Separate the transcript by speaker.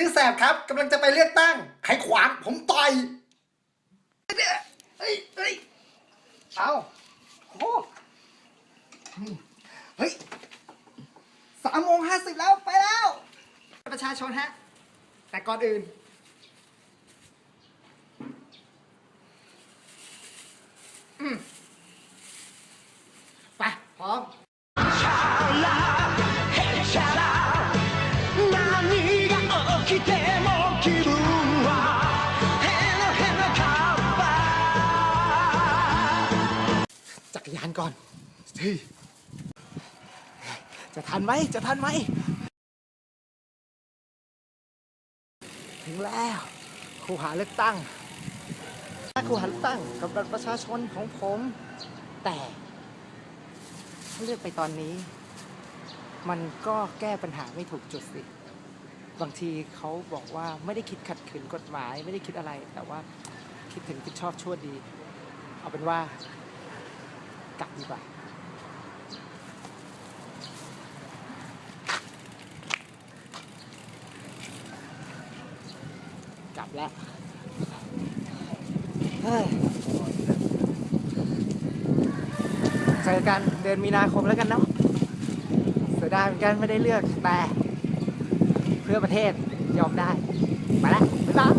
Speaker 1: ชื่อแสบครับกำลังจะไปเลือกตั้ง ใครขวางผมต่อยเฮ้ยเฮ้ยเอาโอ้เฮ้ยสามโมงห้าสิบแล้วไปแล้ว ประชาชนฮะ แต่ก่อนอื่น
Speaker 2: きても気分はヘロヘロカッパ
Speaker 1: จักรยานก่อนเฮ้ยจะทันไหม จะทันไหม ถึงแล้วครูหาเลือกตั้งครูหาเลือกตั้งกับบัตรประชาชนของผม แต่ถ้าเลือกไปตอนนี้ มันก็แก้ปัญหาไม่ถูกจุดสิ บางทีเขาบอกว่าไม่ได้คิดขัดขืนกฎหมาย ไม่ได้คิดอะไร แต่ว่าคิดถึงคิดชอบชั่วดี เอาเป็นว่ากลับดีกว่าลับแล้วเฮ้ยเจอกันเดือนมีนาคมแล้วกันเนาะเสียดายเหมือนกันไม่ได้เลือกแต่ เพื่อประเทศยอมได้ ไปแล้วบ๊ายบาย